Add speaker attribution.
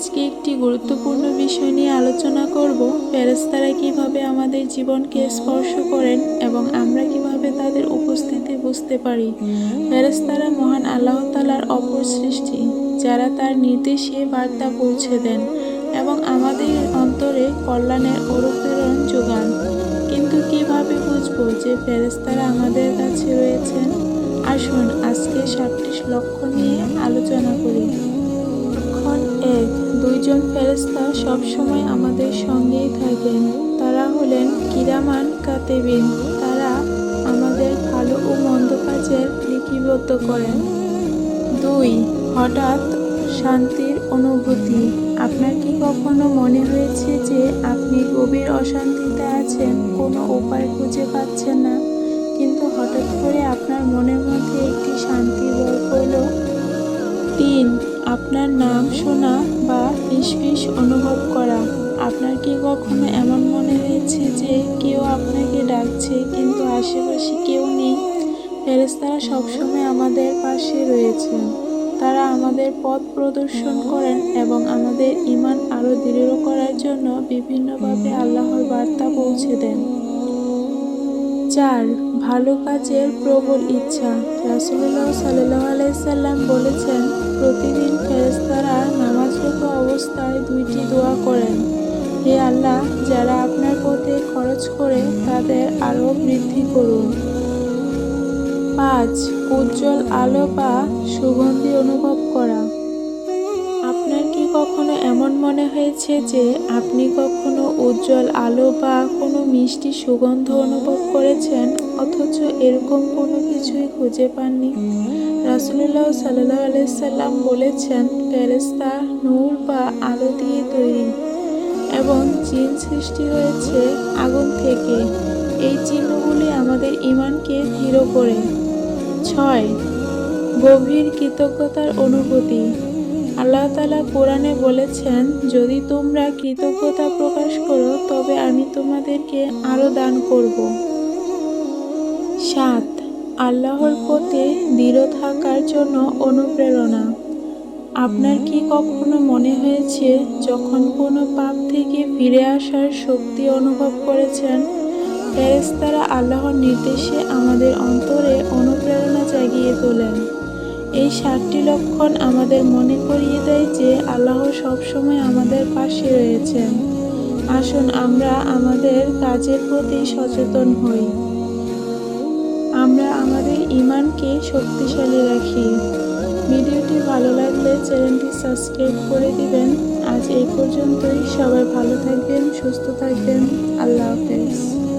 Speaker 1: আজকে একটি গুরুত্বপূর্ণ বিষয় নিয়ে আলোচনা করব। ফেরেশতারা কীভাবে আমাদের জীবনকে স্পর্শ করেন এবং আমরা কীভাবে তাদের উপস্থিতি বুঝতে পারি? ফেরেশতারা মহান আল্লাহ তালার অপর সৃষ্টি, যারা তার নির্দেশে বার্তা পৌঁছে দেন এবং আমাদের অন্তরে কল্যাণের অনুপ্রেরণ যোগান। কিন্তু কীভাবে বুঝব যে ফেরেশতারা আমাদের কাছে রয়েছেন? আসুন আজকে সাতটি লক্ষ্য নিয়ে আলোচনা করি। দুইজন ফেরেশতা সবসময় আমাদের সঙ্গেই থাকেন। তারা হলেন কিরামান কাতেবিন। তারা আমাদের ভালো ও মন্দ কাজের লিপিবদ্ধ করেন। দুই, হঠাৎ শান্তির অনুভূতি। আপনার কি কখনো মনে হয়েছে যে আপনি গভীর অশান্তিতে আছেন? কোনো উপায় খুঁজে পাচ্ছেন না। নাম শোনা বা ফিসফিস অনুভব করা। আপনার কি কখনো এমন মনে হয়েছে যে কেউ আপনাকে ডাকছে কিন্তু আশেপাশে কেউ নেই? ফেরেশতারা সবসময় আমাদের পাশে রয়েছেন তারা আমাদের পথ প্রদর্শন করেন এবং আমাদের ইমান আরও দৃঢ় করার জন্য বিভিন্নভাবে আল্লাহর বার্তা পৌঁছে দেন। চার, ভালো কাজের প্রবল ইচ্ছা। রাসুল্লাহ সাল্লাহ আলাইসাল্লাম বলেছেন, প্রতিদিন ফেরেশতারা নামাজরত অবস্থায় দুইটি দোয়া করেন। হে আল্লাহ, যারা আপনার পথে খরচ করে তাদের আরও বৃদ্ধি করুন। পাঁচ, উজ্জ্বল আলো বা সুগন্ধি অনুভব করা। আপনার কি কখনো এমন মনে হয়েছে যে আপনি কখনো উজ্জ্বল আলো বা কোনো মিষ্টি সুগন্ধ অনুভব করেছেন, অথচ এরকম কোনো কিছুই খুঁজে পাননি। রাসুলুল্লাহ সাল্লাহ আলাইসাল্লাম বলেছেন ফেরেস্তা নূর বা আলো দিয়ে তৈরি এবং জিন সৃষ্টি হয়েছে আগুন থেকে। এই চিহ্নগুলি আমাদের ইমানকে দৃঢ় করে। ছয়, গভীর কৃতজ্ঞতার অনুভূতি। আল্লাহ তালা কোরআনে বলেছেন, যদি তোমরা কৃতজ্ঞতা প্রকাশ করো তবে আমি তোমাদেরকে আরও দান করব। সাত, আল্লাহর পথে দৃঢ় থাকার জন্য অনুপ্রেরণা। আপনার কি কখনো মনে হয়েছে, যখন কোনো পাপ থেকে ফিরে আসার শক্তি অনুভব করেছেন? ফেরেস্তারা আল্লাহর নির্দেশে আমাদের অন্তরে অনুপ্রেরণা জাগিয়ে তোলেন। এই সাতটি লক্ষণ আমাদের মনে করিয়ে দেয় যে, আল্লাহ সবসময় আমাদের পাশে রয়েছেন। আসুন আমরা আমাদের কাজের প্রতি সচেতন হই। আমরা আমাদের ইমানকে শক্তিশালী রাখি। ভিডিওটি ভালো লাগলে চ্যানেলটি সাবস্ক্রাইব করে দিবেন। আজ এই পর্যন্তই। সবাই ভালো থাকবেন, সুস্থ থাকবেন। আল্লাহ হাফেজ।